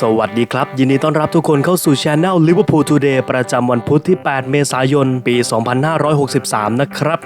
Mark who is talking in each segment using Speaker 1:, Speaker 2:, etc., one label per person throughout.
Speaker 1: สวัสดีครับ ยินดีต้อนรับทุกคนเข้าสู่ช anel Liverpool Today ประจำวันพุธที่ 8 เมษายน ปี 2563 นะครับ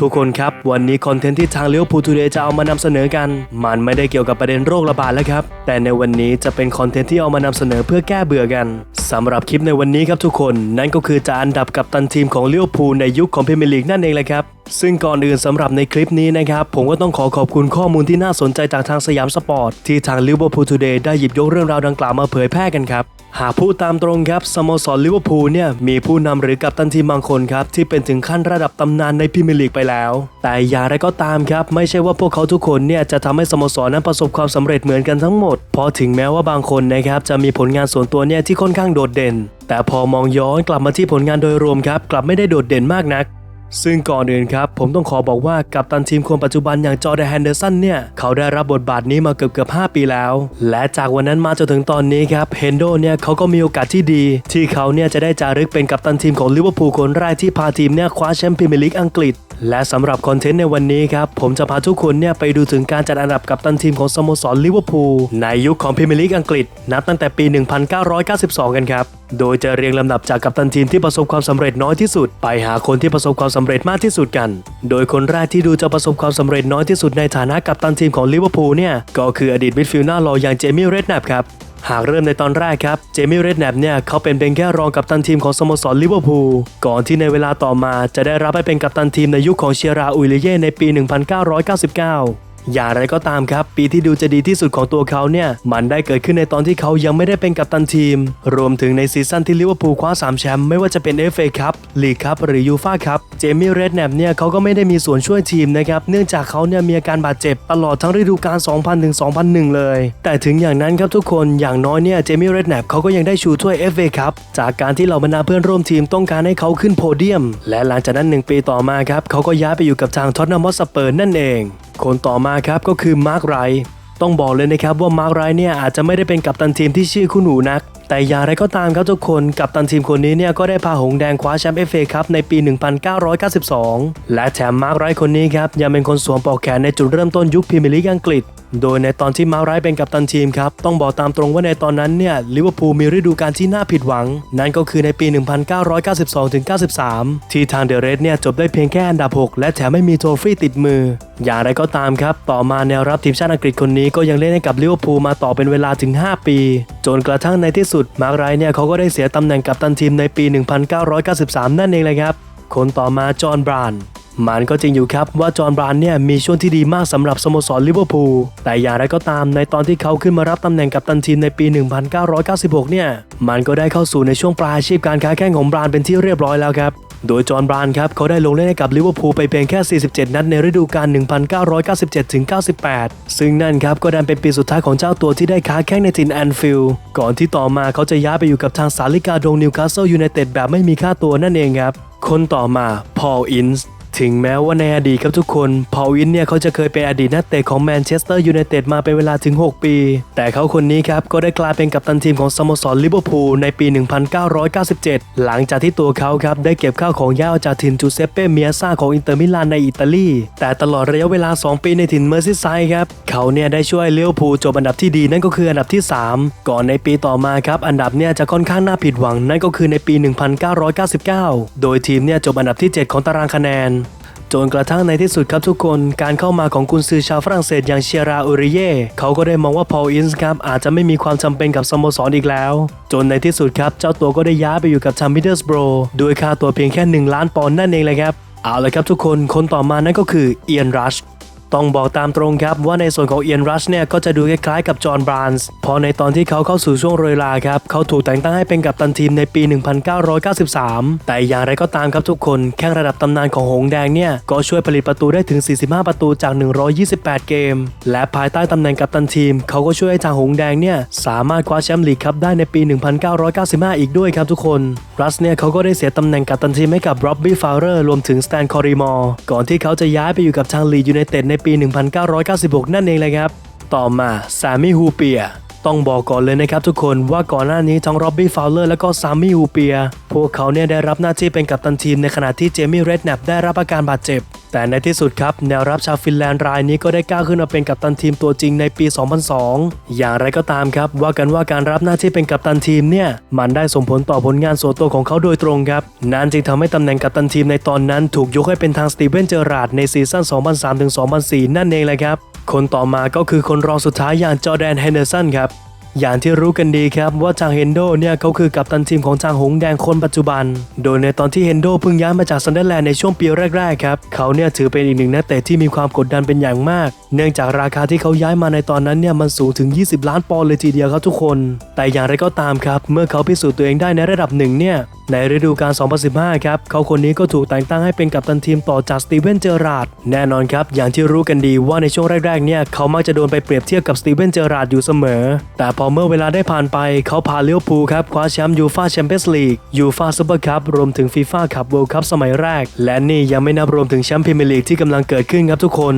Speaker 1: ทุกคนครับ วันนี้คอนเทนต์ที่ทาง Liverpool Today จะเอามานำเสนอกัน มันไม่ได้เกี่ยวกับประเด็นโรคระบาดแล้วครับ แต่ในวันนี้จะเป็นคอนเทนต์ที่เอามานำเสนอเพื่อแก้เบื่อกันสำหรับคลิปในวันนี้ครับทุกคน นั่นก็คือจะอันดับกับตันทีมของลิเวอร์พูลในยุคของพรีเมียร์ลีกนั่นเองแหละครับซึ่งก่อนอื่นสำหรับในคลิปนี้นะครับ ผมก็ต้องขอขอบคุณข้อมูลที่น่าสนใจจากทางสยามสปอร์ต ที่ทาง Liverpool Today ได้หยิบยกเรื่องราวดังกล่าวมาเผยแพร่กันครับ หากพูดตามตรงครับสโมสรลิเวอร์พูลเนี่ยมีผู้นำหรือกัปตันทีมบางคนครับ ที่เป็นถึงขั้นระดับตำนานในพรีเมียร์ลีกไปแล้ว แต่อย่างไรก็ตามครับ ไม่ใช่ว่าพวกเขาทุกคนเนี่ยจะทำให้สโมสรนั้นประสบความสำเร็จเหมือนกันทั้งหมดเพราะถึงแม้ว่าบางคนนะครับจะมีผลงานส่วนตัวเนี่ยที่ค่อนข้างโดดเด่น แต่พอมองย้อนกลับมาที่ผลงานโดยรวมครับกลับไม่ได้โดดเด่นมากนัก ซึ่งก่อนอื่นครับ ผมต้องขอบอกว่ากับตันทีมคนปัจจุบันอย่างจอร์แดนแฮนเดอร์สันเนี่ย เขาได้รับบทบาทนี้มาเกือบเกือบ5ปีแล้ว และจากวันนั้นมาจนถึงตอนนี้ครับเฮนโดเนี่ยเขาก็มีโอกาสที่ดี ที่เขาเนี่ยจะได้จารึกเป็นกัปตันทีมของลิเวอร์พูลคนแรกที่พาทีมเนี่ยคว้าแชมป์พรีเมียร์ลีกอังกฤษและสำหรับคอนเทนต์ในวันนี้ครับ ผมจะพาทุกคนเนี่ยไปดูถึงการจัดอันดับกัปตันทีมของสโมสรลิเวอร์พูลในยุคของพรีเมียร์ลีกอังกฤษ นับตั้งแต่ปี 1992 กันครับ โดยจะเรียงลำดับจากกัปตันทีมที่ประสบความสำเร็จน้อยที่สุด ไปหาคนที่ประสบความสำเร็จมากที่สุดกัน โดยคนแรกที่ดูจะประสบความสำเร็จน้อยที่สุดในฐานะกัปตันทีมของลิเวอร์พูลเนี่ยก็คืออดีตมิดฟิลด์หน้าหล่ออย่างเจมี่เรดแนปครับหากเริ่มในตอนแรกครับ เจมี่เรดแนปเนี่ยเขาเป็นเพียงแค่รองกัปตันทีมของสโมสรลิเวอร์พูลก่อนที่ในเวลาต่อมาจะได้รับให้เป็นกัปตันทีมในยุคของเชียราอุยเลเย่ในปี 1999 อย่างไรก็ตามครับ ปีที่ดูจะดีที่สุดของตัวเขาเนี่ย มันได้เกิดขึ้นในตอนที่เขายังไม่ได้เป็นกัปตันทีม รวมถึงในซีซั่นที่ลิเวอร์พูลคว้า 3 แชมป์ไม่ว่าจะเป็น FA ครับลีกครับหรือยูฟ่าครับเจมี่เรดแนปเนี่ยเขาก็ไม่ได้มีส่วนช่วยทีมนะครับเนื่องจากเขาเนี่ยมีอาการบาดเจ็บตลอดทั้งฤดูกาล 2000 ถึง 2001 เลย แต่ถึงอย่างนั้นครับทุกคนอย่างน้อยเนี่ยเจมี่เรดแนปเขาก็ยังได้ชูถ้วย FA ครับจากการที่เหล่าบรรดาเพื่อนร่วมทีมต้องการให้เขาขึ้นโพเดียม และหลังจากนั้นหนึ่งปีต่อมาครับเขาก็ย้ายไปอยู่กับทางท็อตแนมฮอตสเปอร์นั่นเอง คนต่อมาครับก็คือมาร์คไรต้องบอกเลยนะครับว่ามาร์คไรเนี่ยอาจจะไม่ได้เป็นกัปตันทีมที่ชื่อคู่หนูนัก แต่อย่างไรก็ตามครับทุกคนกัปตันทีมคนนี้เนี่ยก็ได้พาหงสแดงคว้าแชมป์เอฟเอครับในปี 1992 และแถมมาร์คไรคนนี้ครับยังเป็นคนสวมปอกแขนในจุดเริ่มต้นยุคพรีเมียร์ลีกอังกฤษ โดยในตอนที่มาร์คไรท์เป็นกัปตันทีมครับ ต้องบอกตามตรงว่าในตอนนั้นเนี่ยลิเวอร์พูลมีฤดูกาลที่น่าผิดหวัง นั่นก็คือในปี 1992-93 ที่ทางเดเรดเนี่ยจบได้เพียงแค่อันดับ 6 และแถมไม่มีโทฟี่ติดมือ อย่างไรก็ตามครับ ต่อมาแนวรับทีมชาติอังกฤษคนนี้ก็ยังเล่นให้กับลิเวอร์พูลมาต่อเป็นเวลาถึง 5 ปี จนกระทั่งในที่สุดมาร์คไรเนี่ยเขาก็ได้เสียตำแหน่งกัปตันทีมในปี 1993 นั่นเองเลยครับคนต่อมาจอห์นบราน มันก็จริงอยู่ครับว่าจอห์นบรานเนี่ยมีช่วงที่ดีมากสำหรับสโมสรลิเวอร์พูล แต่อย่างไรก็ตามในตอนที่เขาขึ้นมารับตำแหน่งกัปตันทีมในปี 1996 เนี่ย มันก็ได้เข้าสู่ในช่วงปลายอาชีพการค้าแข่งของบรานเป็นที่เรียบร้อยแล้วครับ โดยจอห์นบรานครับเขาได้ลงเล่นให้กับลิเวอร์พูลไปเพียงแค่ 47 นัดในฤดูกาล 1997-98 ซึ่งนั่นครับก็ดันเป็นปีสุดท้ายของเจ้าตัวที่ได้ค้าแข่งในถิ่นแอนฟิลด์ ก่อนที่ต่อมาเขาจะย้ายไปอยู่กับทางสาลิกาดงนิวคาสเซิลยูไนเต็ดแบบไม่มีค่าตัวนั่นเองครับ คนต่อมา พอล อินส์ ถึงแม้ว่าในอดีตครับทุกคน พอลอินเนี่ยเขาจะเคยเป็นอดีตนักเตะของแมนเชสเตอร์ยูไนเต็ดมาเป็นเวลาถึง 6 ปี แต่เขาคนนี้ครับ ก็ได้กลายเป็นกัปตันทีมของสโมสรลิเวอร์พูลในปี 1997 หลังจากที่ตัวเขาครับ ได้เก็บข้าวของย้าจากถิ่นจูเซปเป้เมียซ่าของอินเตอร์มิลานในอิตาลี แต่ตลอดระยะเวลา 2 ปีในถิ่นเมอร์ซิไซด์ครับ เขาเนี่ยได้ช่วยลิเวอร์พูลจบอันดับที่ดีนั่นก็คืออันดับที่ 3 ก่อนในปีต่อมาครับอันดับเนี่ยจะค่อนข้างน่าผิดหวังนั่นก็คือในปี 1999 โดยทีมเนี่ยจบอันดับที่ 7 ของตารางคะแนน จนกระทั่งในที่สุดครับทุกคน การเข้ามาของกุนซือชาวฝรั่งเศสอย่างเชียราอูริเย่เขาก็ได้มองว่าพอลอินส์ครับอาจจะไม่มีความจำเป็นกับสโมสรอีกแล้ว จนในที่สุดครับเจ้าตัวก็ได้ย้ายไปอยู่กับทัมมิเดิลสโบรด้วยค่าตัวเพียงแค่ 1 ล้านปอนด์นั่นเองเลยครับเอาละครับทุกคนคนต่อมานั่นก็คือเอียนรัช ต้องบอกตามตรงครับว่าในส่วนของเอียนรัชเนี่ยก็จะดูคล้ายๆกับจอห์นบรานส์พราะในตอนที่เขาเข้าสู่ช่วงโรยลาครับเขาถูกแต่งตั้งให้เป็นกัปตันทีมในปี 1993 แต่อย่างไรก็ตามครับทุกคนแข้งระดับตำนานของหงส์แดงเนี่ยก็ช่วยผลิตประตูได้ถึง 45 ประตูจาก 128 เกม และภายใต้ตำแหน่งกัปตันทีม เขาก็ช่วยให้ทางหงส์แดงเนี่ยสามารถคว้าแชมป์ลีกครับได้ในปี 1995 อีกด้วยครับทุกคนรัสเนี่ยเขาก็ได้เสียตำแหน่งกัปตันทีมให้กับร็อบบี้ฟาวเรอร์รวมถึงสแตนคอริมอร์ก่อนที่เขาจะย้ายไปอยู่กับทางลีดยูไนเต็ดในปี 1996 นั่นเองเลยครับ ต่อมาแซมมี่ฮูเปียต้องบอกก่อนเลยนะครับทุกคนว่าก่อนหน้านี้ทั้งร็อบบี้ฟาวเลอร์และก็ซามมี่ฮูเปีย พวกเขาเนี่ยได้รับหน้าที่เป็นกัปตันทีมในขณะที่เจมี่เรดแนปได้รับอาการบาดเจ็บ แต่ในที่สุดครับแนวรับชาวฟินแลนด์รายนี้ก็ได้ก้าวขึ้นมาเป็นกัปตันทีมตัวจริงในปี 2002 อย่างไรก็ตามครับ ว่ากันว่าการรับหน้าที่เป็นกัปตันทีมเนี่ย มันได้ส่งผลต่อผลงานส่วนตัวของเขาโดยตรงครับ นั่นจึงทำให้ตำแหน่งกัปตันทีมในตอนนั้น ถูกยกให้เป็นทางสตีเวนเจอราร์ดในซีซั่น 2003-2004 นั่นเองแหละครับ คนต่อมาก็คือคนรองสุดท้ายอย่างจอแดนเฮนเดอร์สันครับ อย่างที่รู้กันดีครับว่าจางเฮนโดเนี่ยเขาคือกัปตันทีมของจางหงแดงคนปัจจุบัน โดยในตอนที่เฮนโดเพิ่งย้ายมาจากซันเดอร์แลนด์ในช่วงปีแรกๆครับเขาเนี่ยถือเป็นอีกหนึ่งนักเตะที่มีความกดดันเป็นอย่างมาก เนื่องจากราคาที่เขาย้ายมาในตอนนั้นเนี่ยมันสูงถึง 20 ล้านปอนด์เลยทีเดียวครับทุกคน แต่อย่างไรก็ตามครับ เมื่อเขาพิสูจน์ตัวเองได้ในระดับหนึ่งเนี่ยในฤดูกาล 2015 ครับ เขาคนนี้ก็ถูกแต่งตั้งให้เป็นกัปตันทีมต่อจากสตีเวนเจอราร์ดแน่นอนครับ อย่างที่รู้กันดีว่าในช่วงแรกๆ เนี่ย เขามักจะโดนไปเปรียบเทียบกับสตีเวนเจอราร์ดอยู่เสมอ แต่พอเมื่อเวลาได้ผ่านไป เขาพาเลี้ยวภูครับคว้าแชมป์ยูฟาแชมเปี้ยนส์ลีกยูฟาซูเปอร์คัพรวมถึงฟีฟ่าคัพเวิลด์คัพสมัยแรก และนี่ยังไม่นับรวมถึงแชมป์พรีเมียร์ลีกที่กำลังเกิดขึ้นครับทุกคน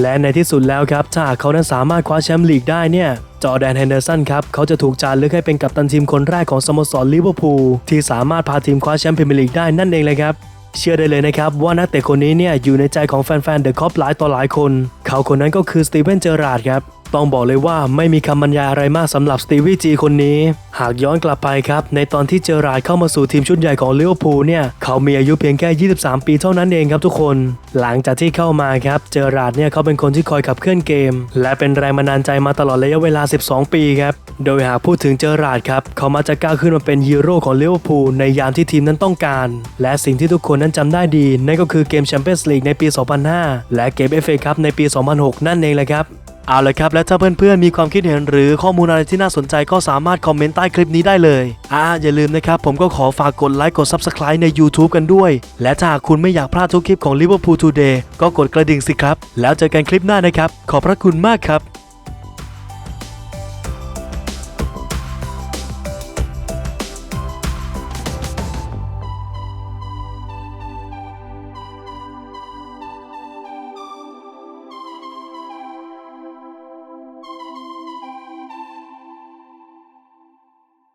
Speaker 1: และในที่สุดแล้วครับถ้าเขานั้นสามารถคว้าแชมป์ลีกได้เนี่ยจอแดนเฮนเดอร์สันครับ เขาจะถูกจารึกให้เป็นกัปตันทีมคนแรกของสโมสรลิเวอร์พูลที่สามารถพาทีมคว้าแชมป์พรีเมียร์ลีกได้นั่นเองเลยครับเชื่อได้เลยนะครับว่านักเตะคนนี้เนี่ยอยู่ในใจของแฟนๆเดอะคอปหลายต่อหลายคน เขาคนนั้นก็คือสตีเวนเจอราร์ดครับ ต้องบอกเลยว่าไม่มีคำบรรยายอะไรมากสำหรับสตีวีจีคนนี้ หากย้อนกลับไปครับ ในตอนที่เจอราร์ดเข้ามาสู่ทีมชุดใหญ่ของลิเวอร์พูลเนี่ย เขามีอายุเพียงแค่ 23 ปีเท่านั้นเองครับทุกคน หลังจากที่เข้ามาครับ เจอราร์ดเนี่ยเขาเป็นคนที่คอยขับเคลื่อนเกม และเป็นแรงบันดาลใจมาตลอดระยะเวลา 12 ปีครับ โดยหากพูดถึงเจอราร์ดครับ เขามาจะก้าวขึ้นมาเป็นฮีโร่ของลิเวอร์พูลในยามที่ทีมนั้นต้องการ และสิ่งที่ทุกคนนั้นจำได้ดีนั่นก็คือเกมแชมเปี้ยนส์ลีกในปี 2005 และเกม FA คัพในปี 2006 นั่นเองแหละครับ เอาละครับและถ้าเพื่อนๆมีความคิดเห็นหรือข้อมูลอะไรที่น่าสนใจก็สามารถคอมเมนต์ใต้คลิปนี้ได้เลยอ่าอย่าลืมนะครับผมก็ขอฝากกดไลค์กด Subscribe ใน YouTube กันด้วย และถ้าคุณไม่อยากพลาดทุกคลิปของ Liverpool Today ก็กดกระดิ่งสิครับ แล้วเจอกันคลิปหน้านะครับ ขอบพระคุณมากครับ